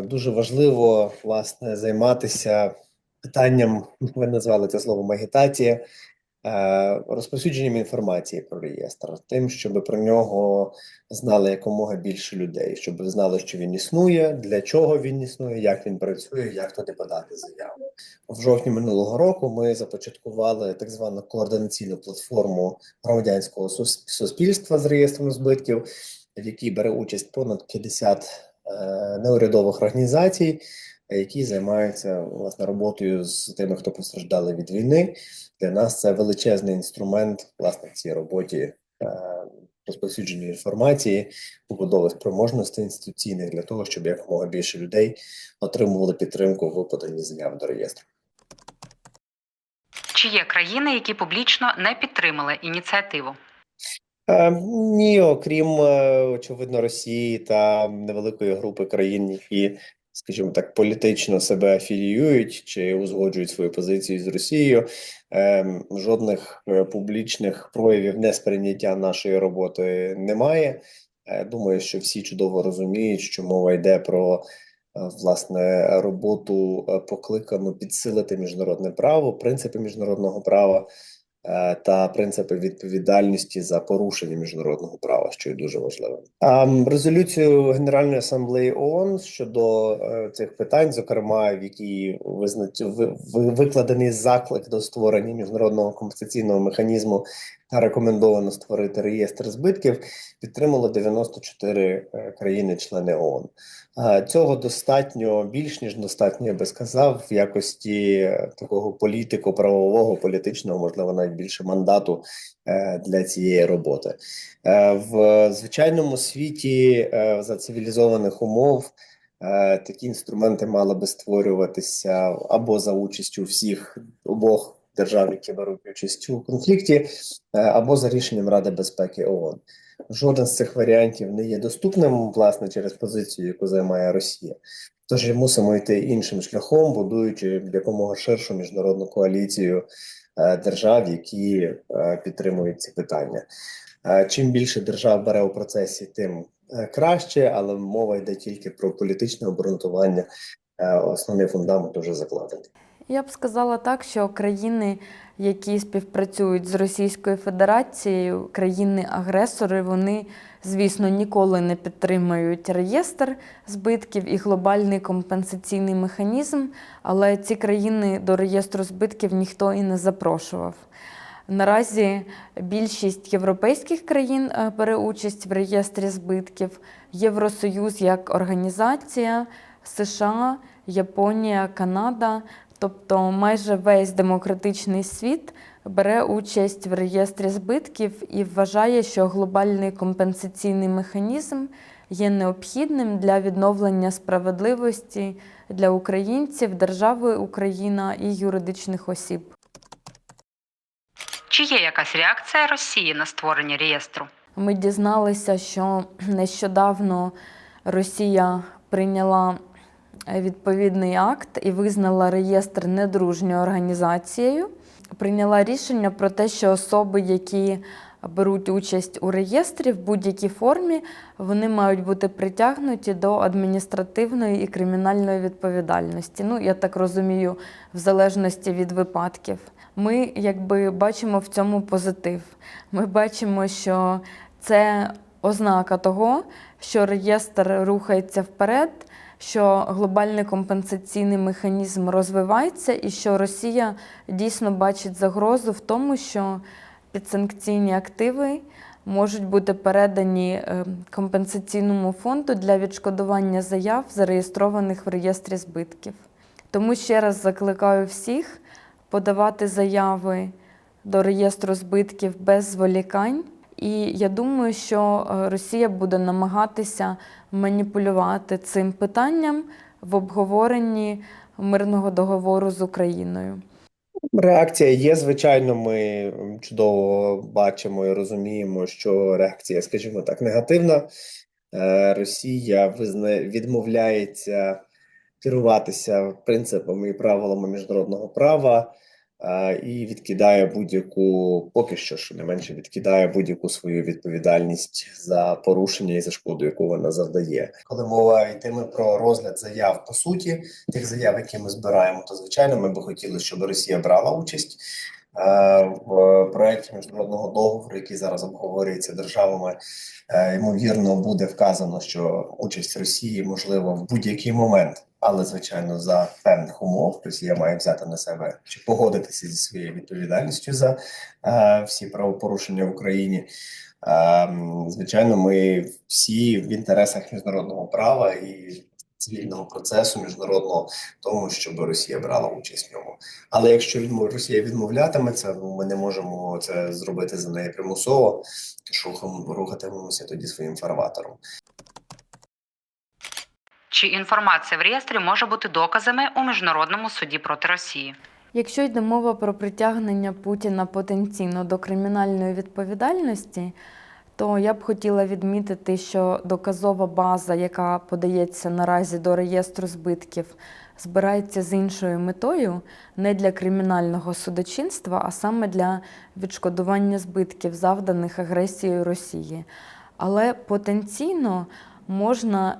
Дуже важливо власне займатися питанням, ви назвали це словом агітація, е, розповсюдженням інформації про реєстр, тим, щоб про нього знали якомога більше людей, щоб знали, що він існує, для чого він існує, як він працює, як туди подати заяву. В жовтні минулого року ми започаткували так звану координаційну платформу громадянського сус- суспільства з реєстром збитків, в якій бере участь понад 50 е, неурядових організацій, е, які займаються власне роботою з тими, хто постраждали від війни. Для нас це величезний інструмент власне в цій роботі е, розповсюдження інформації, побудови спроможностей інституційних для того, щоб якомога більше людей отримували підтримку в поданні заяв до реєстру. Чи є країни, які публічно не підтримали ініціативу? Е, Ні, окрім е, очевидно Росії та невеликої групи країн, які, скажімо так, політично себе афіліюють чи узгоджують свою позицію з Росією. е, Жодних публічних проявів несприйняття нашої роботи немає. Думаю, що всі чудово розуміють, що мова йде про власне роботу покликану підсилити міжнародне право, принципи міжнародного права та принципи відповідальності за порушення міжнародного права, що є дуже важливим. Резолюцію Генеральної асамблеї ООН щодо е, цих питань, зокрема, в якій визнач... ви- ви- викладений заклик до створення міжнародного компенсаційного механізму рекомендовано створити реєстр збитків, підтримало 94 е, країни-члени ООН. Е, Цього достатньо більш ніж достатньо, я би сказав, в якості е, такого політико-правового, політичного, можливо, навіть більше мандату для цієї роботи. В звичайному світі за цивілізованих умов такі інструменти мали би створюватися або за участю всіх обох держав, які беруть участь у конфлікті, е, або за рішенням Ради безпеки ООН. Жоден з цих варіантів не є доступним, власне, через позицію, яку займає Росія. Тож мусимо йти іншим шляхом, будуючи якомога ширшу міжнародну коаліцію е, держав, які е, підтримують ці питання. Чим більше держав бере у процесі, тим краще, але мова йде тільки про політичне обґрунтування. Основний фундамент вже закладений. Я б сказала так, що країни, які співпрацюють з Російською Федерацією, країни-агресори, вони, звісно, ніколи не підтримують реєстр збитків і глобальний компенсаційний механізм, але ці країни до реєстру збитків ніхто і не запрошував. Наразі більшість європейських країн е, бере участь в реєстрі збитків, Євросоюз як організація, США, Японія, Канада, тобто майже весь демократичний світ бере участь в реєстрі збитків і вважає, що глобальний компенсаційний механізм є необхідним для відновлення справедливості для українців, держави Україна і юридичних осіб. Чи є якась реакція Росії на створення реєстру? Ми дізналися, що нещодавно Росія прийняла відповідний акт і визнала реєстр недружньою організацією. Прийняла рішення про те, що особи, які беруть участь у реєстрі в будь-якій формі, вони мають бути притягнуті до адміністративної і кримінальної відповідальності. Ну, я так розумію, в залежності від випадків. Ми якби бачимо в цьому позитив. Ми бачимо, що це ознака того, що реєстр рухається вперед, що глобальний компенсаційний механізм розвивається, і що Росія дійсно бачить загрозу в тому, що підсанкційні активи можуть бути передані е, компенсаційному фонду для відшкодування заяв, зареєстрованих в реєстрі збитків. Тому ще раз закликаю всіх подавати заяви до реєстру збитків без зволікань. І я думаю, що е, Росія буде намагатися маніпулювати цим питанням в обговоренні мирного договору з Україною. Реакція є, звичайно, ми чудово бачимо і розуміємо, що реакція, скажімо так, негативна. Е, Росія відмовляється керуватися принципами і правилами міжнародного права, і відкидає будь-яку, поки що, що не менше, відкидає будь-яку свою відповідальність за порушення і за шкоду, яку вона завдає. Коли мова йтиме про розгляд заяв по суті, тих заяв, які ми збираємо, то звичайно ми би хотіли, щоб Росія брала участь. е, В проєкті міжнародного договору, який зараз обговорюється державами, Е, ймовірно, буде вказано, що участь Росії можлива в будь-який момент, але звичайно за певних умов. Росія має взяти на себе чи погодитися зі своєю відповідальністю за е, всі правопорушення в Україні. Е, звичайно, ми всі в інтересах міжнародного права і цивільного процесу міжнародного, тому щоб Росія брала участь в ньому. Але якщо Росія відмовлятиметься, ну ми не можемо це зробити за неї примусово. Рухам- рухатимемося тоді своїм фарватером. Чи інформація в реєстрі може бути доказами у міжнародному суді проти Росії? Якщо йде мова про притягнення Путіна потенційно до кримінальної відповідальності, то я б хотіла відмітити, що доказова база, яка подається наразі до реєстру збитків, збирається з іншою метою не для кримінального судочинства, а саме для відшкодування збитків, завданих агресією Росії. Але потенційно можна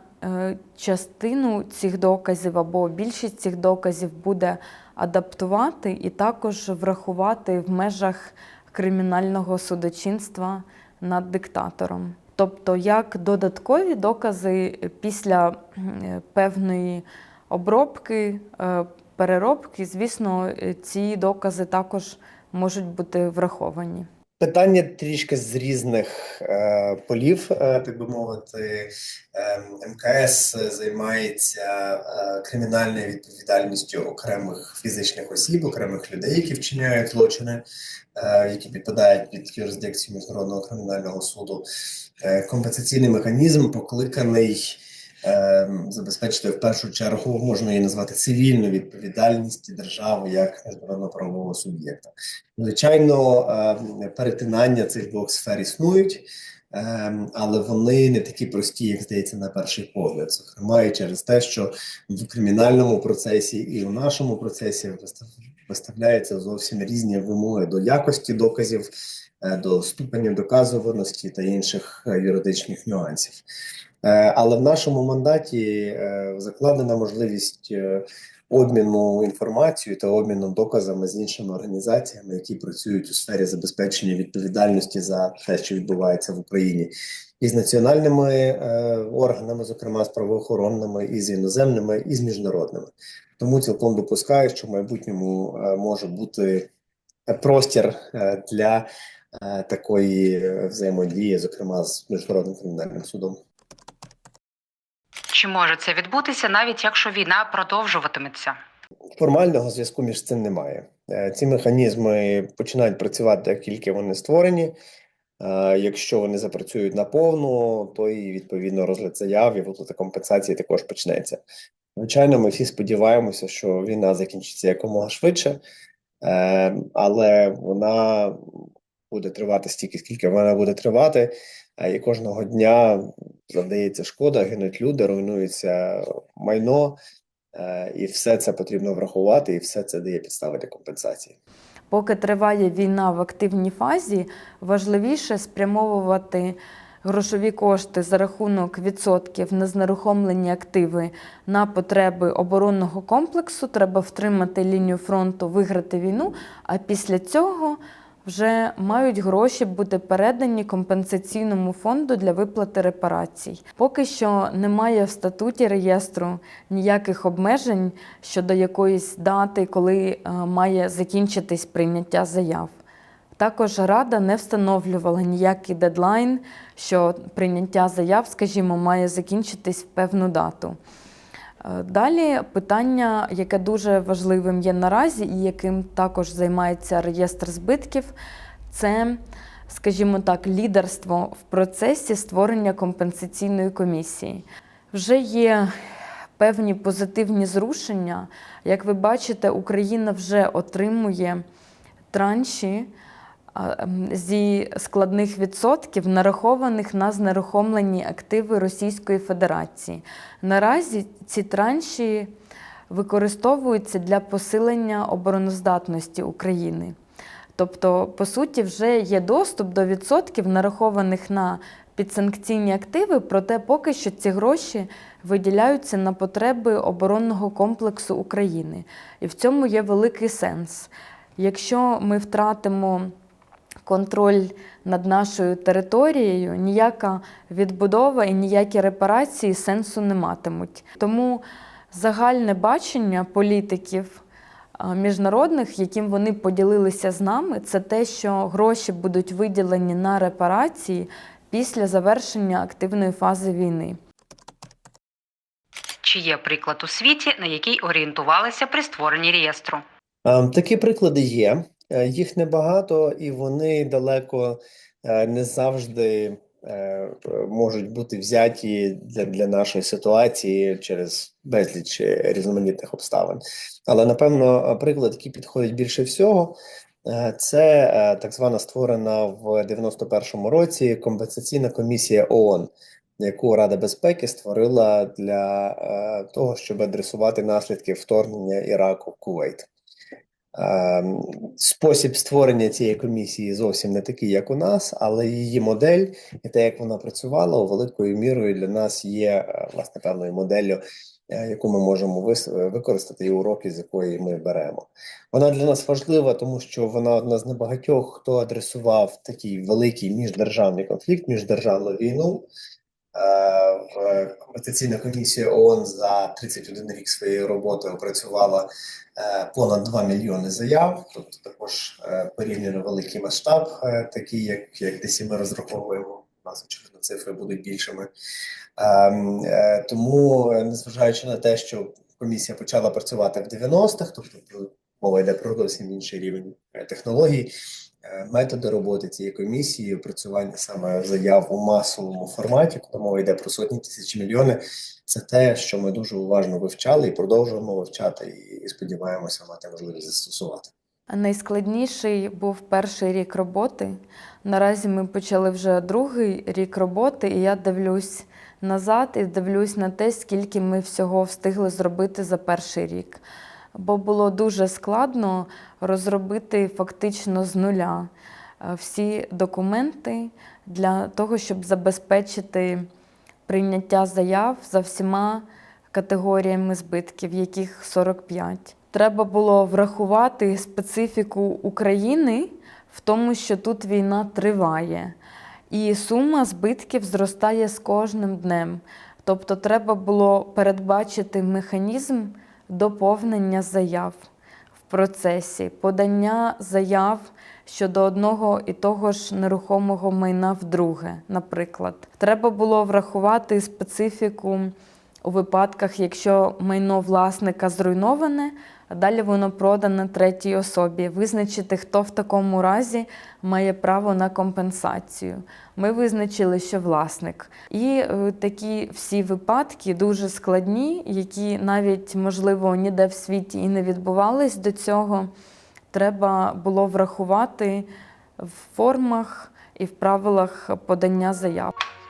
частину цих доказів або більшість цих доказів буде адаптувати і також врахувати в межах кримінального судочинства над диктатором. Тобто, як додаткові докази після е, певної обробки, е, переробки, звісно, е, ці докази також можуть бути враховані. Питання трішки з різних е, полів, е, так би мовити. Е, МКС займається е, кримінальною відповідальністю окремих фізичних осіб, окремих людей, які вчиняють злочини, е, які підпадають під юрисдикцію Міжнародного кримінального суду. Е, компенсаційний механізм покликаний е, забезпечити в першу чергу, можна її назвати цивільну відповідальність держави як міжнародно-правового суб'єкта. Звичайно, е, перетинання цих двох сфер існують, е, але вони не такі прості, як здається, на перший погляд. Зокрема, і через те, що в кримінальному процесі і в нашому процесі вистав- виставляються зовсім різні вимоги до якості доказів, е, до ступенів доказуваності та інших е, юридичних нюансів. Е, Але в нашому мандаті е, закладена можливість е, обміну інформацією та обміну доказами з іншими організаціями, які працюють у сфері забезпечення відповідальності за те, що відбувається в Україні, і з національними органами, зокрема з правоохоронними, і з іноземними, і з міжнародними. Тому цілком допускаю, що в майбутньому може бути простір для такої взаємодії, зокрема з міжнародним кримінальним судом. Чи може це відбутися, навіть якщо війна продовжуватиметься? Формального зв'язку між цим немає. Е, Ці механізми починають працювати, як тільки вони створені. Е, Якщо вони запрацюють наповну, то і відповідно розгляд заяв і виплата компенсації також почнеться. Звичайно, ми всі сподіваємося, що війна закінчиться якомога швидше, е, але вона буде тривати стільки, скільки вона буде тривати. І кожного дня завдається шкода, гинуть люди, руйнується майно. Е, І все це потрібно врахувати, і все це дає підстави для компенсації. Поки триває війна в активній фазі, важливіше спрямовувати грошові кошти за рахунок відсотків на знерухомлені активи на потреби оборонного комплексу. Треба втримати лінію фронту, виграти війну. А після цього вже мають гроші бути передані компенсаційному фонду для виплати репарацій. Поки що немає в статуті реєстру ніяких обмежень щодо якоїсь дати, коли е, має закінчитись прийняття заяв. Також Рада не встановлювала ніякий дедлайн, що прийняття заяв, скажімо, має закінчитись в певну дату. Е, Далі питання, яке дуже важливим є наразі, і яким також займається реєстр збитків, це, скажімо так, лідерство в процесі створення компенсаційної комісії. Вже є певні позитивні зрушення. Як ви бачите, Україна вже отримує транші зі складних відсотків, нарахованих на знерухомлені активи Російської Федерації. Наразі ці транші використовуються для посилення обороноздатності України. Тобто, по суті, вже є доступ до відсотків, нарахованих на підсанкційні активи, проте поки що ці гроші виділяються на потреби оборонного комплексу України. І в цьому є великий сенс. Якщо ми втратимо контроль над нашою територією, ніяка відбудова і ніякі репарації сенсу не матимуть. Тому загальне бачення політиків міжнародних, яким вони поділилися з нами, це те, що гроші будуть виділені на репарації після завершення активної фази війни. Чи є приклад у світі, на який орієнтувалися при створенні реєстру? Ем, Такі приклади є. Е, Їх небагато, і вони далеко е, не завжди е, можуть бути взяті для, для нашої ситуації через безліч різноманітних обставин. Але напевно, приклад, який підходить більше всього, це так звана створена в 91-му році компенсаційна комісія ООН, яку Рада безпеки створила для того, щоб адресувати наслідки вторгнення Іраку в Кувейт. Ем, Спосіб створення цієї комісії зовсім не такий, як у нас, але її модель і те, як вона працювала, великою мірою для нас є е, власне певною моделлю, е, яку ми можемо вис- використати і уроки, з якої ми беремо. Вона для нас важлива, тому що вона одна з небагатьох, хто адресував такий великий міждержавний конфлікт, міждержавну війну. Е, В компетенційна комісія ООН за 31 рік своєї роботи опрацювала е, понад 2 мільйони заяв, тобто також е, порівняно великий масштаб, такий, як, як десь і ми розраховуємо. У нас очевидно цифри будуть більшими. Ем, Тому, незважаючи на те, що комісія почала працювати в 90-х, тобто мова йде про зовсім інший рівень технологій, методи роботи цієї комісії, опрацювання саме заяв у масовому форматі, коли мова йде про сотні тисяч мільйони, це те, що ми дуже уважно вивчали і продовжуємо вивчати, і, сподіваємося мати можливість застосувати. Найскладніший був перший рік роботи. Наразі ми почали вже другий рік роботи, і я дивлюсь назад і дивлюсь на те, скільки ми всього встигли зробити за перший рік. Бо було дуже складно розробити фактично з нуля е, всі документи для того, щоб забезпечити прийняття заяв за всіма категоріями збитків, яких 45. Треба було врахувати специфіку України в тому, що тут війна триває, і сума збитків зростає з кожним днем. Тобто, треба було передбачити механізм доповнення заяв в процесі, подання заяв щодо одного і того ж нерухомого майна вдруге, наприклад. Треба було врахувати специфіку у випадках, якщо майно власника зруйноване, а далі воно продане третій особі, визначити, хто в такому разі має право на компенсацію. Ми визначили, що власник. І е, такі всі випадки дуже складні, які навіть, можливо, ніде в світі і не відбувались до цього. Треба було врахувати в формах і в правилах подання заяв.